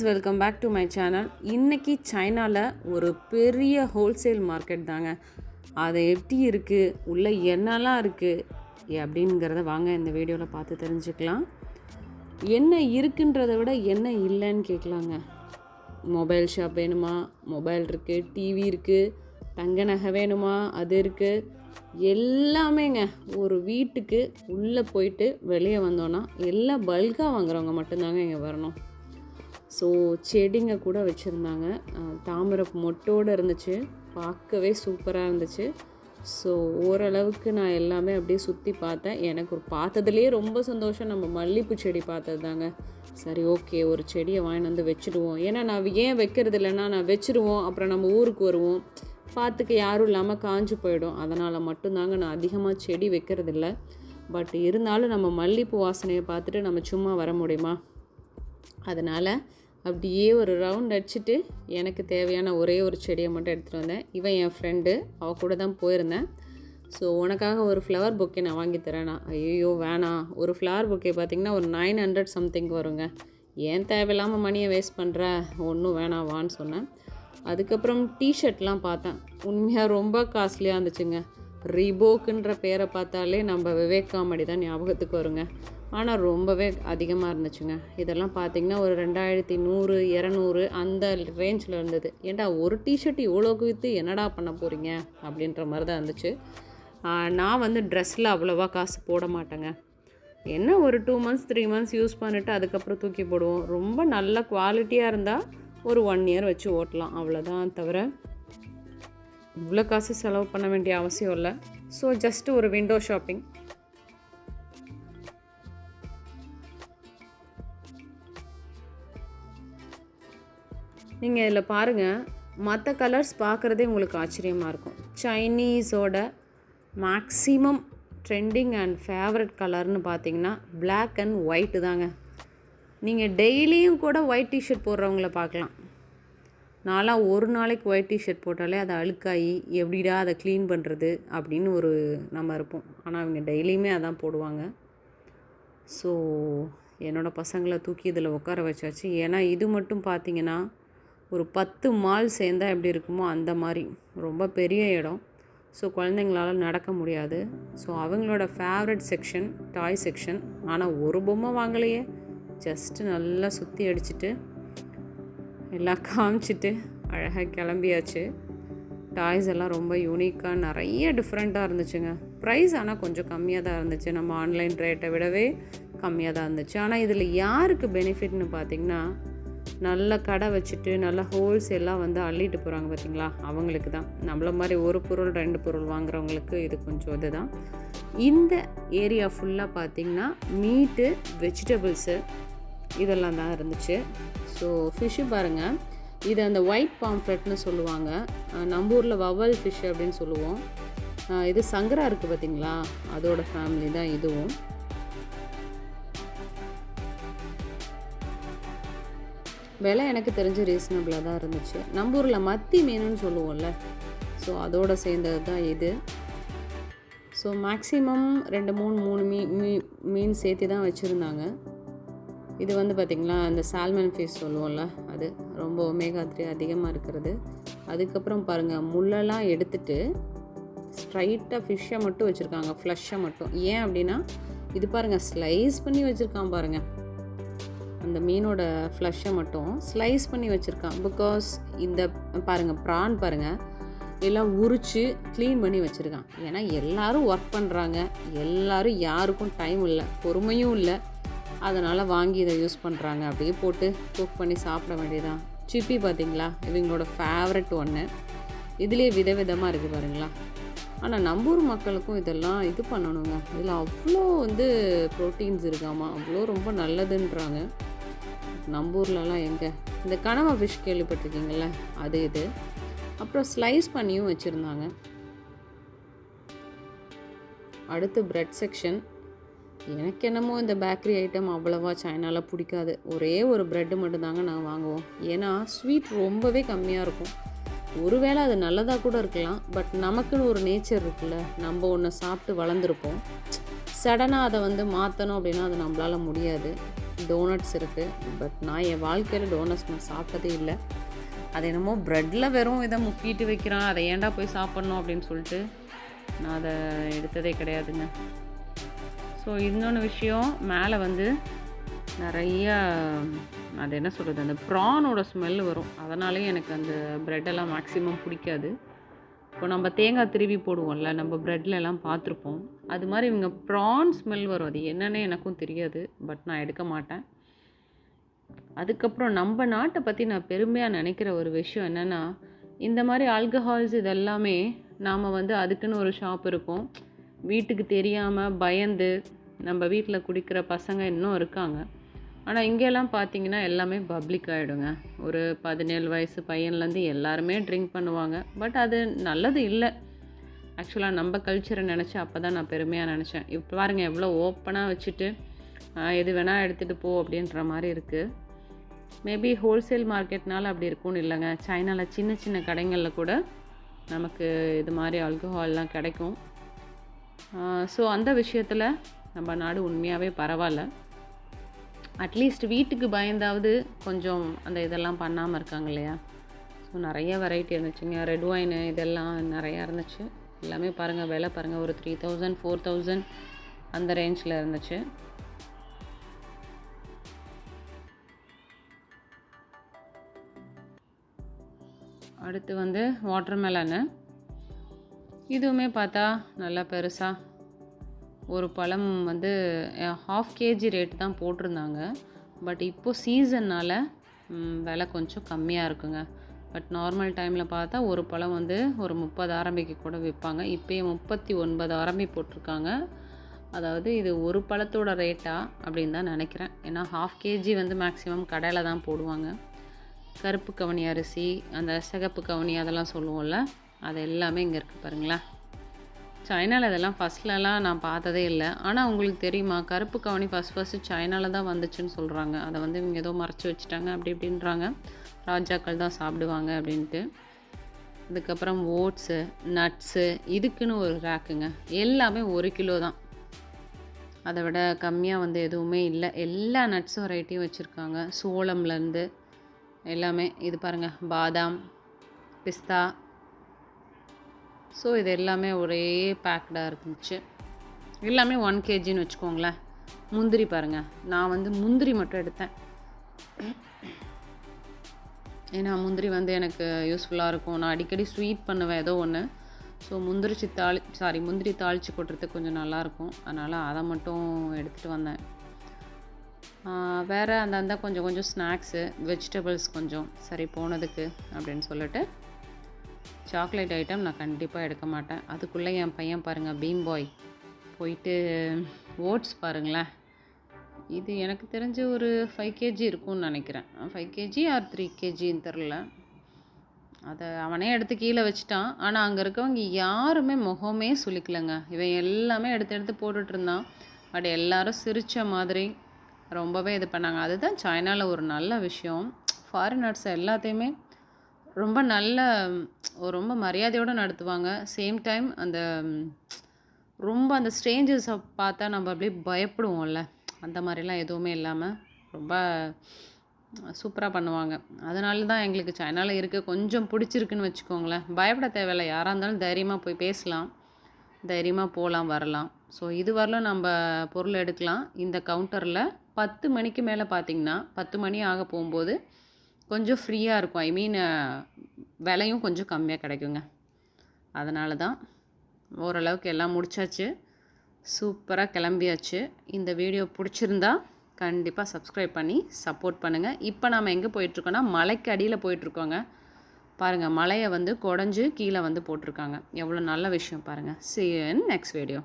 Guys welcome back to my channel இன்றைக்கி சைனாவில் ஒரு பெரிய ஹோல்சேல் மார்க்கெட் தாங்க. அது எப்படி இருக்குது உள்ளே என்னெல்லாம் இருக்குது அப்படிங்கிறத வாங்க இந்த வீடியோவில் பார்த்து தெரிஞ்சுக்கலாம். என்ன இருக்குன்றதை விட என்ன இல்லைன்னு கேட்கலாங்க. மொபைல் ஷாப் வேணுமா? மொபைல் இருக்குது டிவி இருக்குது தங்க நகை வேணுமா? அது இருக்குது எல்லாமேங்க. ஒரு வீட்டுக்கு உள்ளே போயிட்டு வெளியே வந்தோன்னா எல்லாம் பல்காக வாங்குறவங்க மட்டும்தாங்க இங்கே வரணும். ஸோ செடிங்க கூட வச்சுருந்தாங்க. தாமரை மொட்டோடு இருந்துச்சு. பார்க்கவே சூப்பராக இருந்துச்சு. ஸோ ஓரளவுக்கு நான் எல்லாமே அப்படியே சுற்றி பார்த்தேன். எனக்கு ஒரு பார்த்ததுலேயே ரொம்ப சந்தோஷம். நம்ம மல்லிகைப்பூ செடி பார்த்தது தாங்க சரி ஓகே. ஒரு செடியை வாங்கி வந்து வச்சுடுவோம். ஏன்னா நான் ஏன் வைக்கிறது இல்லைன்னா நான் வச்சுருவோம். அப்புறம் நம்ம ஊருக்கு வருவோம். பார்த்துக்க யாரும் இல்லாமல் காஞ்சு போயிடும். அதனால் மட்டும்தாங்க நான் அதிகமாக செடி வைக்கிறதில்ல பட் இருந்தாலும் நம்ம மல்லிகைப்பூ வாசனையை பார்த்துட்டு நம்ம சும்மா வர முடியுமா? அதனால் அப்படியே ஒரு ரவுண்ட் அடிச்சுட்டு எனக்கு தேவையான ஒரே ஒரு செடியை மட்டும் எடுத்துகிட்டு வந்தேன். இவன் என் ஃப்ரெண்டு அவள் கூட தான் போயிருந்தேன். ஸோ உனக்காக ஒரு ஃப்ளவர் பொக்கே நான் வாங்கி தரேனா? ஐயோ வேணாம். ஒரு ஃப்ளவர் பொக்கே பார்த்திங்கன்னா ஒரு நைன் ஹண்ட்ரட் சம்திங் வருங்க. ஏன் தேவையில்லாமல் மணியை வேஸ்ட் பண்ணுற ஒன்றும் வேணாம் வான்னு சொன்னேன். அதுக்கப்புறம் டிஷர்ட்லாம் பார்த்தேன். உண்மையாக ரொம்ப காஸ்ட்லியாக இருந்துச்சுங்க. ரிபோக்குன்ற பேரை பார்த்தாலே நம்ம விவேக் காமெடி தான் ஞாபகத்துக்கு வருங்க. ஆனால் ரொம்பவே அதிகமாக இருந்துச்சுங்க. இதெல்லாம் பார்த்தீங்கன்னா ஒரு ரெண்டாயிரத்தி நூறு இரநூறு அந்த ரேஞ்சில் இருந்தது. ஏன்டா ஒரு டிஷர்ட் இவ்வளோக்கு விற்று என்னடா பண்ண போகிறீங்க அப்படின்ற மாதிரி தான் இருந்துச்சு நான் வந்து ட்ரெஸ்ஸில் அவ்வளோவா காசு போட மாட்டேங்க. என்ன ஒரு two months three months use பண்ணிவிட்டு அதுக்கப்புறம் தூக்கி போடுவோம். ரொம்ப நல்ல குவாலிட்டியாக இருந்தால் ஒரு ஒன் இயர் வச்சு ஓட்டலாம். அவ்வளோதான் தவிர இவ்வளோ காசு செலவு பண்ண வேண்டிய அவசியம் இல்லை. ஸோ ஜஸ்ட்டு ஒரு விண்டோ ஷாப்பிங் நீங்கள் இதில் பாருங்கள் மற்ற கலர்ஸ் பார்க்குறதே உங்களுக்கு ஆச்சரியமாக இருக்கும். சைனீஸோட மேக்ஸிமம் ட்ரெண்டிங் அண்ட் ஃபேவரட் கலர்னு பார்த்தீங்கன்னா பிளாக் அண்ட் ஒயிட்டு தாங்க. நீங்கள் டெய்லியும் கூட ஒயிட் டிஷர்ட் போடுறவங்கள பார்க்கலாம் நான்லாம் ஒரு நாளைக்கு ஒயிட் டிஷர்ட் போட்டாலே அதை அழுக்காகி எப்படிடா அதை க்ளீன் பண்ணுறது அப்படின்னு ஒரு நம்ம இருப்போம். ஆனால் அவங்க டெய்லியுமே அதான் போடுவாங்க. ஸோ என்னோடய பசங்களை தூக்கி இதில் உட்கார வச்சாச்சு. ஏன்னா இது மட்டும் பார்த்தீங்கன்னா ஒரு பத்து மால் சேர்ந்தால் எப்படி இருக்குமோ அந்த மாதிரி. ரொம்ப பெரிய இடம். ஸோ குழந்தைங்களால நடக்க முடியாது. ஸோ அவங்களோட ஃபேவரட் செக்ஷன் டாய் செக்ஷன் ஆனால் ஒரு பொம்மை வாங்கலையே. ஜஸ்ட்டு நல்லா சுற்றி அடிச்சுட்டு எல்லாம் காமிச்சிட்டு அழகாக கிளம்பியாச்சு. டாய்ஸ் எல்லாம் ரொம்ப யூனிக்காக நிறைய டிஃப்ரெண்ட்டாக இருந்துச்சுங்க. ப்ரைஸ் ஆனால் கொஞ்சம் கம்மியாக தான் இருந்துச்சு. நம்ம ஆன்லைன் ரேட்டை விடவே கம்மியாக தான் இருந்துச்சு. ஆனால் இதில் யாருக்கு பெனிஃபிட்னு பார்த்திங்கன்னா நல்ல கடை வச்சுட்டு நல்ல ஹோல்சேலாக வந்து அள்ளிட்டு போகிறாங்க பார்த்தீங்களா அவங்களுக்கு தான். நம்மள மாதிரி ஒரு பொருள் ரெண்டு பொருள் வாங்குறவங்களுக்கு இது கொஞ்சம் இதுதான். இந்த ஏரியா ஃபுல்லாக பார்த்திங்கன்னா மீட்டு வெஜிடபிள்ஸு இதெல்லாம் தான் இருந்துச்சு. ஸோ ஃபிஷ்ஷு பாருங்கள் இது அந்த ஒயிட் பாம்ஃப்ரெட்னு சொல்லுவாங்க. நம்ம ஊரில் வவல் ஃபிஷ் அப்படின்னு சொல்லுவோம். இது சங்கரா இருக்குது பார்த்தீங்களா அதோட ஃபேமிலி தான் இதுவும். விலை எனக்கு தெரிஞ்சு ரீசனபிளாக தான் இருந்துச்சு. நம்ம ஊரில் மத்தி மீனுன்னு சொல்லுவோம்ல. ஸோ அதோட சேர்ந்தது தான் இது. ஸோ மேக்ஸிமம் ரெண்டு மூணு மூணு மீ மீ மீன் சேர்த்து தான் வச்சுருந்தாங்க. இது வந்து பார்த்திங்களா அந்த சால்மன் ஃபிஷ் சொல்லுவோம்ல அது ரொம்ப ஒமேகா த்ரீ அதிகமாக இருக்கிறது. அதுக்கப்புறம் பாருங்கள் முள்ளெல்லாம் எடுத்துட்டு ஸ்ட்ரைட்டாக ஃபிஷ்ஷை மட்டும் வச்சுருக்காங்க ஃப்ளஷ்ஷை மட்டும். ஏன் அப்படின்னா இது பாருங்கள் ஸ்லைஸ் பண்ணி வச்சுருக்கான் பாருங்கள் அந்த மீனோட ஃப்ளஷ்ஷை மட்டும் ஸ்லைஸ் பண்ணி வச்சுருக்கான். பிகாஸ் இந்த பாருங்கள் ப்ரான் பாருங்கள் எல்லாம் உரித்து க்ளீன் பண்ணி வச்சுருக்கான். ஏன்னா எல்லோரும் ஒர்க் பண்ணுறாங்க எல்லோரும் யாருக்கும் டைம் இல்லை பொறுமையும் இல்லை. அதனால் வாங்கி இதை யூஸ் பண்ணுறாங்க அப்படியே போட்டு குக் பண்ணி சாப்பிட வேண்டியதான் சிப்பி பார்த்தீங்களா இவங்களோட ஃபேவரட் ஒன்று இதுலேயே விதவிதமாக இருக்குது பாருங்களா. ஆனால் நம்பூர் மக்களுக்கும் இதெல்லாம் இது பண்ணணுங்க. இதில் அவ்வளோ வந்து ப்ரோட்டீன்ஸ் இருக்காமா? அவ்வளோ ரொம்ப நல்லதுன்றாங்க. நம்ம ஊர்லலாம் எங்கே? இந்த கனவா ஃபிஷ் கேள்விப்பட்டிருக்கீங்கள அது இது. அப்புறம் ஸ்லைஸ் பண்ணியும் வச்சுருந்தாங்க. அடுத்து ப்ரெட் செக்ஷன் எனக்கு என்னமோ இந்த பேக்கரி ஐட்டம் அவ்வளோவா சைனாவில் பிடிக்காது. ஒரே ஒரு ப்ரெட்டு மட்டும்தாங்க நாங்கள் வாங்குவோம். ஏன்னா ஸ்வீட் ரொம்பவே கம்மியாக இருக்கும். ஒருவேளை அது நல்லதாக கூட இருக்கலாம். பட் நமக்குன்னு ஒரு நேச்சர் இருக்குல்ல நம்ம ஒன்று சாப்பிட்டு வளர்ந்துருப்போம். சடனாக அதை வந்து மாற்றணும் அப்படின்னா அது நம்மளால் முடியாது. டோனட்ஸ் இருக்குது பட் நான் என் வாழ்க்கையில் டோனட்ஸ் நான் சாப்பிட்டதே இல்லை. அது என்னமோ ப்ரெட்டில் வெறும் இதை முக்கிட்டு வைக்கிறான். அதை ஏன்டா போய் சாப்பிட்ணும் அப்படின்னு சொல்லிட்டு நான் அதை எடுத்ததே கிடையாதுங்க. ஸோ இன்னொன்று விஷயம் மேலே வந்து நிறையா அது என்ன சொல்கிறது அந்த ப்ரானோட ஸ்மெல் வரும். அதனாலே எனக்கு அந்த ப்ரெட்டெல்லாம் மேக்ஸிமம் பிடிக்காது. இப்போ நம்ம தேங்காய் திருவி போடுவோம்ல நம்ம ப்ரெட்லலாம் பார்த்துருப்போம். அது மாதிரி இவங்க ப்ரான் ஸ்மெல் வரும். அது என்னன்னு எனக்கும் தெரியாது பட் நான் எடுக்க மாட்டேன். அதுக்கப்புறம் நம்ம நாட்டை பற்றி நான் பெருமையாக நினைக்கிற ஒரு விஷயம் என்னென்னா இந்த மாதிரி ஆல்கஹால்ஸ் இதெல்லாமே நாம் வந்து அதுக்குன்னு ஒரு ஷாப் இருக்கும். வீட்டுக்கு தெரியாமல் பயந்து நம்ம வீட்டில் குடிக்கிற பசங்க இன்னும் இருக்காங்க. ஆனால் இங்கெல்லாம் பார்த்தீங்கன்னா எல்லாமே பப்ளிக் ஆகிடுங்க ஒரு பதினேழு வயசு பையன்லேருந்து எல்லாருமே ட்ரிங்க் பண்ணுவாங்க. பட் அது நல்லது இல்லை. ஆக்சுவலாக நம்ம கல்ச்சரை நினச்சி அப்போ தான் நான் பெருமையாக நினச்சேன். இப்போ பாருங்கள் எவ்வளோ ஓப்பனாக வச்சுட்டு எது வேணால் எடுத்துகிட்டு போ அப்படின்ற மாதிரி இருக்குது மேபி ஹோல்சேல் மார்க்கெட்னால அப்படி இருக்கும்னு இல்லைங்க. சைனாவில் சின்ன சின்ன கடைங்களில் கூட நமக்கு இது மாதிரி ஆல்கஹால்லாம் கிடைக்கும். ஸோ அந்த விஷயத்தில் நம்ம நாடு உண்மையாகவே பரவாயில்ல. அட்லீஸ்ட் வீட்டுக்கு பயந்தாவது கொஞ்சம் அந்த இதெல்லாம் பண்ணாமல் இருக்காங்க இல்லையா? ஸோ நிறைய வெரைட்டி இருந்துச்சுங்க. ரெட் ஒயின் இதெல்லாம் நிறையா இருந்துச்சு. எல்லாமே பாருங்கள் விலை பாருங்கள் ஒரு த்ரீ தௌசண்ட் ஃபோர் தௌசண்ட் அந்த ரேஞ்சில் இருந்துச்சு. அடுத்து வந்து வாட்டர் மெலனு இதுவுமே பார்த்தா நல்லா பெருசாக ஒரு பழம் வந்து ஹாஃப் கேஜி ரேட் தான் போட்டிருந்தாங்க. பட் இப்போது சீசன்னால் விலை கொஞ்சம் கம்மியாக இருக்குங்க. பட் நார்மல் டைமில் பார்த்தா ஒரு பழம் வந்து ஒரு முப்பது ஆரம்பிக்கு கூட விற்பாங்க. இப்போயே முப்பத்தி ஒன்பது ஆரம்பி போட்டிருக்காங்க. அதாவது இது ஒரு பழத்தோட ரேட்டா அப்படின்னு தான் நினைக்கிறேன். ஏன்னா ஹாஃப் கேஜி வந்து மேக்ஸிமம் கடையில் தான் போடுவாங்க. கருப்பு கவனி அரிசி அந்த சிகப்பு கவனி அதெல்லாம் சொல்லுவோம்ல அது எல்லாமே இங்கே இருக்குது பாருங்களேன். சைனாவில் இதெல்லாம் ஃபஸ்ட்லலாம் நான் பார்த்ததே இல்லை. ஆனால் உங்களுக்கு தெரியுமா? கருப்பு கவனி ஃபஸ்ட் ஃபஸ்ட்டு சைனாவில் தான் வந்துச்சுன்னு சொல்கிறாங்க அதை வந்து இவங்க ஏதோ மறைச்சி வச்சுட்டாங்க அப்படி இப்படின்றாங்க. ராஜாக்கள் தான் சாப்பிடுவாங்க அப்படின்ட்டு. அதுக்கப்புறம் ஓட்ஸு நட்ஸு இதுக்குன்னு ஒரு ரேக்குங்க. எல்லாமே ஒரு கிலோ தான். அதை விட கம்மியாக வந்து எதுவுமே இல்லை. எல்லா நட்ஸ் வெரைட்டியும் வச்சுருக்காங்க. சோளம்லேருந்து எல்லாமே. இது பாருங்கள் பாதாம் பிஸ்தா ஸோ இது எல்லாமே ஒரே பேக்டாக இருந்துச்சு. எல்லாமே ஒன் கேஜின்னு வச்சுக்கோங்களேன். முந்திரி பாருங்கள் நான் வந்து முந்திரி மட்டும் எடுத்தேன். ஏன்னா முந்திரி வந்து எனக்கு யூஸ்ஃபுல்லாக இருக்கும். நான் அடிக்கடி ஸ்வீட் பண்ணுவேன் ஏதோ ஒன்று ஸோ முந்திரிச்சு தாளி சாரி முந்திரி தாளித்து கொட்டுறதுக்கு கொஞ்சம் நல்லாயிருக்கும் அதனால் அதை மட்டும் எடுத்துகிட்டு வந்தேன். வேறு அந்த கொஞ்சம் கொஞ்சம் ஸ்நாக்ஸு வெஜிடபிள்ஸ் கொஞ்சம். சரி போனதுக்கு அப்படின்னு சொல்லிட்டு சாக்லேட் ஐட்டம் நான் கண்டிப்பாக எடுக்க மாட்டேன். அதுக்குள்ளே என் பையன் பாருங்கள் பீம் பாய். போயிட்டு ஓட்ஸ் பாருங்களேன். இது எனக்கு தெரிஞ்சு ஒரு ஃபைவ் கேஜி இருக்கும்னு நினைக்கிறேன். ஃபைவ் கேஜி ஆர் த்ரீ கேஜின்னு தெரில அதை அவனே எடுத்து கீழே வச்சுட்டான். ஆனால் அங்கே இருக்கவங்க யாருமே முகமே சுளிக்கலைங்க. இவன் எல்லாமே எடுத்து எடுத்து போட்டுட்ருந்தான் பட் எல்லாரும் சிரித்த மாதிரி ரொம்பவே இது பண்ணாங்க. அதுதான் சைனாவில் ஒரு நல்ல விஷயம். ஃபாரினர்ஸ் எல்லாத்தையுமே ரொம்ப நல்ல ரொம்ப மரியாதையோடு நடத்துவாங்க. சேம் டைம் அந்த ரொம்ப அந்த ஸ்ட்ரேஞ்சர்ஸை பார்த்தா நம்ம அப்படியே பயப்படுவோம்ல. அந்த மாதிரிலாம் எதுவுமே இல்லாமல் ரொம்ப சூப்பராக பண்ணுவாங்க. அதனால தான் எங்களுக்கு சைனாவில் இருக்க. கொஞ்சம் பிடிச்சிருக்குன்னு வச்சுக்கோங்களேன். பயப்பட தேவையில்லை. யாராக இருந்தாலும் தைரியமாக போய் பேசலாம். தைரியமாக போகலாம் வரலாம். ஸோ இது வரலும் நம்ம பொருள் எடுக்கலாம். இந்த கவுண்டரில் பத்து மணிக்கு மேலே பார்த்தீங்கன்னா பத்து மணி ஆக போகும்போது கொஞ்சம் ஃப்ரீயாக இருக்கும். ஐ மீன் விலையும் கொஞ்சம் கம்மியாக கிடைக்குங்க. அதனால தான் ஓரளவுக்கு எல்லாம் முடிச்சாச்சு. சூப்பராக கிளம்பியாச்சு. இந்த வீடியோ பிடிச்சிருந்தா கண்டிப்பாக சப்ஸ்கிரைப் பண்ணி சப்போர்ட் பண்ணுங்கள் இப்போ நாம் எங்கே போயிட்டுருக்கோன்னா மலைக்கு அடியில் போயிட்டுருக்கோங்க. பாருங்கள் மலையை வந்து குடஞ்சி கீழே வந்து போட்டிருக்காங்க. எவ்வளோ நல்ல விஷயம் பாருங்கள் சி you நெக்ஸ்ட் வீடியோ